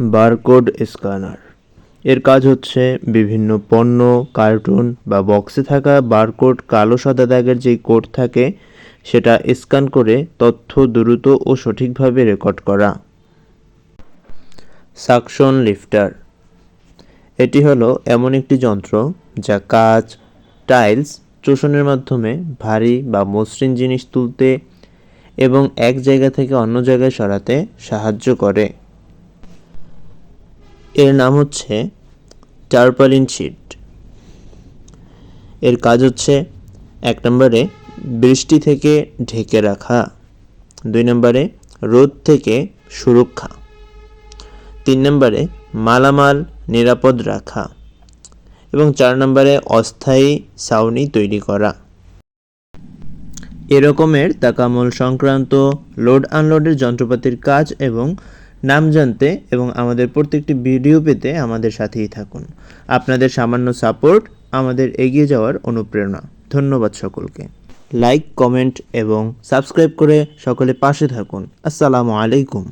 Barcode scanner. এর কাজ হচ্ছে বিভিন্ন পণ্য, কার্টুন বা বক্সে থাকা বারকোড কালো সাদা দাগের যেই কোড থাকে, সেটা স্ক্যান করে তথ্য দ্রুত ও সঠিকভাবে রেকর্ড করা। Suction lifter. এটি হলো এমন একটি যন্ত্র যা কাঁচ টাইলস, চোষণের মাধ্যমে ভারী বা মসৃণ জিনিস তুলতে এবং এক জায়গা থেকে অন্য জায়গায় সরাতে সাহায্য করে। এর নাম হচ্ছে টার্পালিন শিট। এর কাজ হচ্ছে এক নম্বরে বৃষ্টি থেকে ঢেকে রাখা, দুই নম্বরে রোদ থেকে সুরক্ষা, তিন নম্বরে মালামাল নিরাপদ রাখা এবং চার নম্বরে অস্থায়ী ছাউনি তৈরি করা। এরকমের তাকামল সংক্রান্ত লোড আনলোডের যন্ত্রপাতির কাজ এবং নাম জানতে এবং আমাদের প্রত্যেকটি ভিডিও পেতে আমাদের সাথেই থাকুন। আপনাদের সামান্য সাপোর্ট আমাদের এগিয়ে যাওয়ার অনুপ্রেরণা। ধন্যবাদ সকলকে। লাইক, কমেন্ট এবং সাবস্ক্রাইব করে সকলে পাশে থাকুন। আসসালামু আলাইকুম।